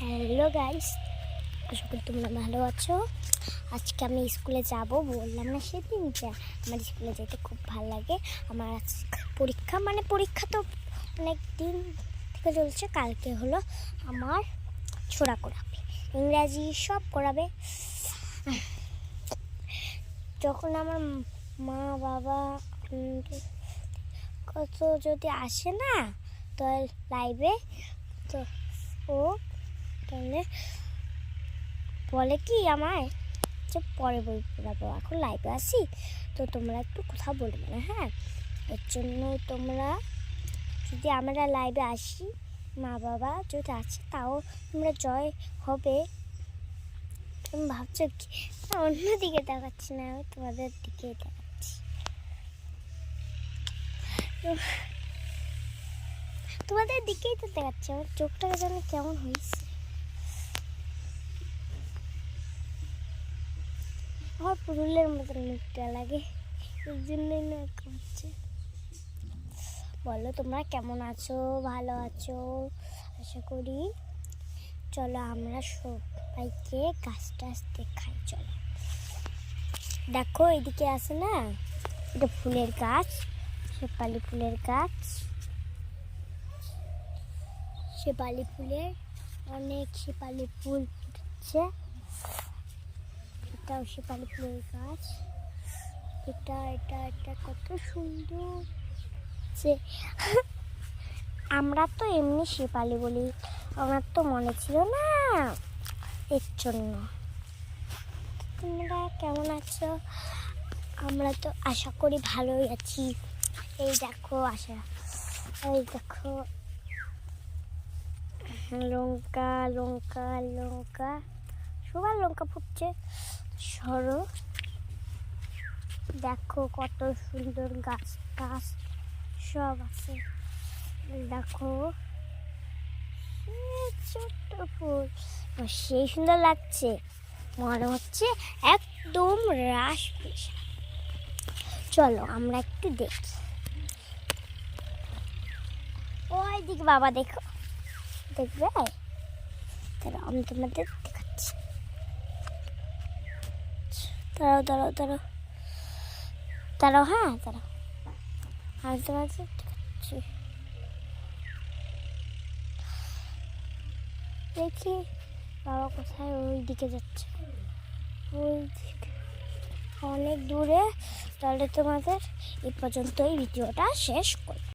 Hello guys আশা করি তোমরা ভালো আছো। আজকে আমি স্কুলে যাব বললাম না সেদিন যে আমার স্কুলে যেতে খুব ভালো লাগে। আমার পরীক্ষা মানে পরীক্ষা তো অনেক দিন থেকে চলছে। কালকে হলো আমার ছোড়া করাবে। ইংরাজি সব করাবে। যখন আমার মা, বাবা কত যদি আসে না, তো লাইভে তো ও তাহলে বলে কি আমায়? যে পরে বই পড়াবো এখন লাইভে আসি তো তোমরা একটু কথা বলবে না হ্যাঁ? এর জন্য তোমরা যদি আমরা লাইভে আসি, মা বাবা যদি আছে, তাও তোমরা জয় হবে। তুমি ভাবছ কি অন্যদিকে দেখাচ্ছি না, আমি তোমাদের দিকে দেখাচ্ছি। তোমাদের দিকেই তো দেখাচ্ছি, আমার চোখটা যেন কেমন হয়েছে। আমার পুরুলের মতন মুখটা লাগে, এই জন্যই না করছে। বলো, তোমরা কেমন আছো? ভালো আছো? আশা করি। চলো, আমরা সবাইকে গাছ টাছ দেখাই, চলো। দেখো, এদিকে আছে না? এটা ফুলের গাছ শেপালি ফুলের গাছ। শেপালি ফুলের অনেক শেপালি ফুল ফুটছে। এটাও শেপালি ফুলের গাছ। এটা এটা এটা কত সুন্দর। যে আমরা তো এমনি শেপালি বলি, আমার তো মনে ছিল না এর জন্য। তোমরা কেমন আছো? আমরা তো আশা করি ভালোই আছি। এই দেখো আশা, এই দেখো। লঙ্কা লঙ্কা লঙ্কা। সবার লঙ্কা ফুটছে। সরো। দেখো কত সুন্দর গাছ গাছ সব আছে। দেখো। ছোট্ট ফুল। সেই সুন্দর লাগছে। মনে হচ্ছে একদম রাস চলো, আমরা একটু দেখি। ওই দিকে বাবা দেখো। দেখবে? দাঁড়াও আমি তোমাদের দেখাচ্ছি দাঁড়াও দাঁড়াও দাঁড়াও। দাঁড়াও হ্যাঁ দাঁড়াও। আমি তোমাদের দেখাচ্ছি দেখি, বাবা কোথায়? ওই দিকে যাচ্ছে। ওই দিকে অনেক দূরে। তাহলে তোমাদের এই পর্যন্তই ভিডিওটা শেষ করি।